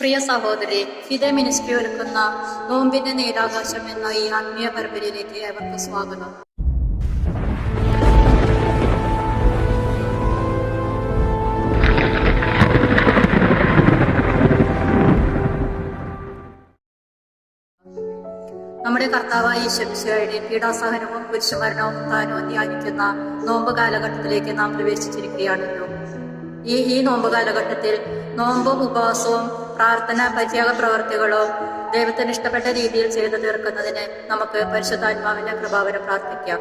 പ്രിയ സഹോദരി ഫിദ മിനിസ്ട്രി ഒരുക്കുന്ന നോമ്പിന്റെ നീലാകാശം എന്ന ഈ ആത്മീയ പരമ്പരയിലേക്ക് ഏവർക്കും സ്വാഗതം. നമ്മുടെ കർത്താവായ ഈശ്വരയുടെ പീഡാസഹനവും പുരുഷമരണവും താനും ധ്യാനിക്കുന്ന നോമ്പ് കാലഘട്ടത്തിലേക്ക് നാം പ്രവേശിച്ചിരിക്കുകയാണല്ലോ. ഈ ഈ നോമ്പ് കാലഘട്ടത്തിൽ നോമ്പും ഉപവാസവും പ്രാർത്ഥന പരിത്യാഗ പ്രവർത്തികളും ദൈവത്തിന് ഇഷ്ടപ്പെട്ട രീതിയിൽ ചെയ്തു തീർക്കുന്നതിന് നമുക്ക് പരിശുദ്ധാത്മാവിന്റെ കൃപാവരം പ്രാർത്ഥിക്കാം.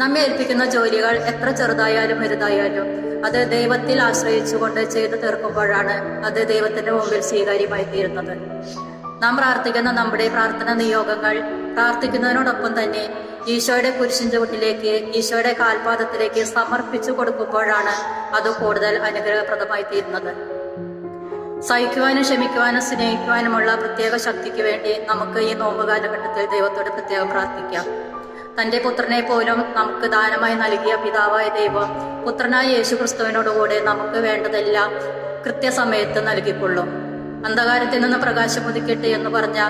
നമ്മെ ഏൽപ്പിക്കുന്ന ജോലികൾ എത്ര ചെറുതായാലും വലുതായാലും അത് ദൈവത്തിൽ ആശ്രയിച്ചുകൊണ്ട് ചെയ്തു തീർക്കുമ്പോഴാണ് അത് ദൈവത്തിന്റെ മുമ്പിൽ സ്വീകാര്യമായി തീരുന്നത്. നാം പ്രാർത്ഥിക്കുന്ന നമ്മുടെ പ്രാർത്ഥന നിയോഗങ്ങൾ പ്രാർത്ഥിക്കുന്നതിനോടൊപ്പം തന്നെ ഈശോയുടെ കുരിശിൻ ചുവട്ടിലേക്ക് ഈശോയുടെ കാൽപാദത്തിലേക്ക് സമർപ്പിച്ചു കൊടുക്കുമ്പോഴാണ് അത് കൂടുതൽ അനുഗ്രഹപ്രദമായി തീരുന്നത്. സഹിക്കുവാനും ക്ഷമിക്കുവാനും സ്നേഹിക്കുവാനുമുള്ള പ്രത്യേക ശക്തിക്ക് വേണ്ടി നമുക്ക് ഈ നോമ്പ് കാലഘട്ടത്തിൽ ദൈവത്തോട് പ്രത്യേകം പ്രാർത്ഥിക്കാം. തന്റെ പുത്രനെ പോലും നമുക്ക് ദാനമായി നൽകിയ പിതാവായ ദൈവം പുത്രനായ യേശു ക്രിസ്തുവിനോടുകൂടെ നമുക്ക് വേണ്ടതെല്ലാം കൃത്യസമയത്ത് നൽകിക്കൊള്ളും. അന്ധകാരത്തിൽ നിന്ന് പ്രകാശം ഉദിക്കട്ടെ എന്ന് പറഞ്ഞ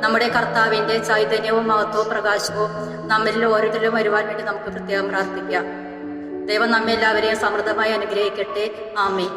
നമ്മുടെ കർത്താവിന്റെ ചൈതന്യവും മഹത്വവും പ്രകാശവും നമ്മളിൽ ഓരോരുത്തരും വരുവാൻ വേണ്ടി നമുക്ക് പ്രത്യേകം പ്രാർത്ഥിക്കാം. ദൈവം നമ്മെ എല്ലാവരെയും സമൃദ്ധമായി അനുഗ്രഹിക്കട്ടെ. ആമേ